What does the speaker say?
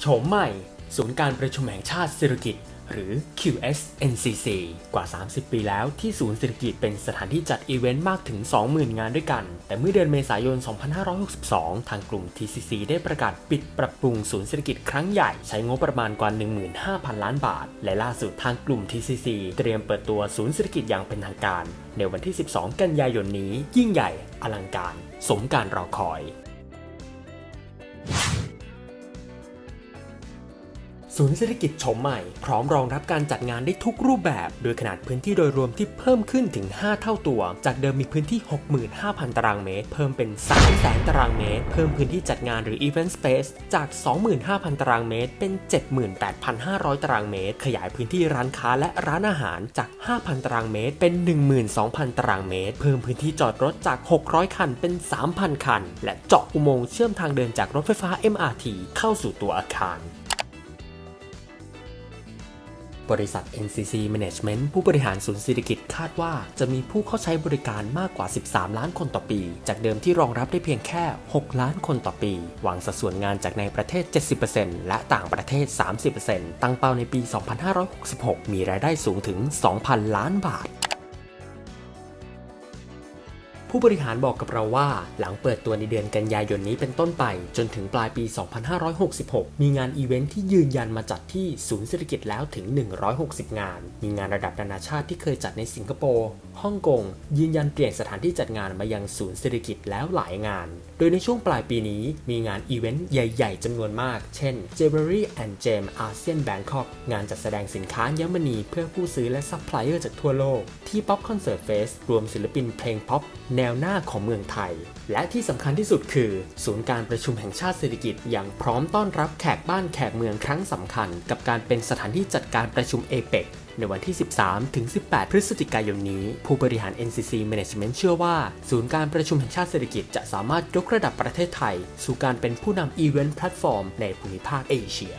โฉมใหม่ ศูนย์การประชุมแห่งชาติเศรษฐกิจ หรือ QSNCC กว่า 30 ปีแล้วที่ศูนย์เศรษฐกิจเป็นสถานที่จัดอีเวนต์มากถึง 20,000 งานด้วยกัน แต่เมื่อเดือนเมษายน 2562 ทางกลุ่ม TCC ได้ประกาศปิดปรับปรุงศูนย์เศรษฐกิจครั้งใหญ่ใช้งบประมาณกว่า 15,000 ล้านบาท และล่าสุดทางกลุ่ม TCC เตรียมเปิดตัวศูนย์เศรษฐกิจอย่างเป็นทางการ ในวันที่ 12 กันยายนนี้ยิ่งใหญ่อลังการ สมการรอคอย ศูนย์เศรษฐกิจโฉมใหม่ พร้อมรองรับการจัดงานได้ทุกรูปแบบ โดยขนาดพื้นที่โดยรวมที่เพิ่มขึ้นถึง 5 เท่าตัว จากเดิมมีพื้นที่ 65,000 ตารางเมตร เพิ่มเป็น 300,000 ตารางเมตร เพิ่มพื้นที่จัดงานหรือ Event Space จาก 25,000 ตารางเมตร เป็น 78,500 ตารางเมตร ขยายพื้นที่ร้านค้าและร้านอาหารจาก 5,000 ตารางเมตร เป็น 12,000 ตารางเมตร เพิ่มพื้นที่จอดรถจาก 600 คัน เป็น 3,000 คัน และเจาะอุโมงค์เชื่อมทางเดินจากรถไฟฟ้า MRT เข้าสู่ตัวอาคาร บริษัท NCC Management ผู้บริหารศูนย์เศรษฐกิจคาดว่าจะมีผู้เข้าใช้บริการมากกว่า 13 ล้านคนต่อปี จากเดิมที่รองรับได้เพียงแค่ 6 ล้านคนต่อปีวางสัดส่วนงานจากในประเทศ 70%และต่างประเทศ 30%ตั้งเป้าในปี 2566 มีรายได้สูงถึง 2,000 ล้านบาท ผู้บริหารบอกกับเราว่า หลังเปิดตัวในเดือนกันยายนนี้เป็นต้นไป จนถึงปลายปี 2566 มีงานอีเวนท์ที่ยืนยันมาจัดที่ศูนย์เศรษฐกิจแล้วถึง 160 งาน มีงานระดับนานาชาติที่เคยจัดในสิงคโปร์ฮ่องกงยืนยันเปลี่ยนสถานที่จัดงานมายังศูนย์เศรษฐกิจแล้วหลายงาน โดยในช่วงปลายปีนี้มีงานอีเวนต์ใหญ่ ๆจำนวนมาก เช่น Jewelry and Gem ASEAN Bangkok งานจัดแสดงสินค้าเยอรมนีเพื่อผู้ซื้อและซัพพลายเออร์จากทั่วโลก ที่ Pop Concert Fest รวมศิลปินเพลงพ็อปแนวหน้าของเมืองไทย และที่สำคัญที่สุดคือ ศูนย์การประชุมแห่งชาติเศรษฐกิจอย่างพร้อมต้อนรับแขกบ้านแขกเมืองครั้งสำคัญ กับการเป็นสถานที่จัดการประชุมเอเปกในวันที่ 13 ถึง 18 พฤศจิกายนนี้ ผู้บริหาร NCC Management เชื่อว่า ศูนย์การประชุมแห่งชาติเศรษฐกิจจะสามารถยกระดับประเทศไทย สู่การเป็นผู้นำอีเวนต์แพลตฟอร์มในภูมิภาคเอเชีย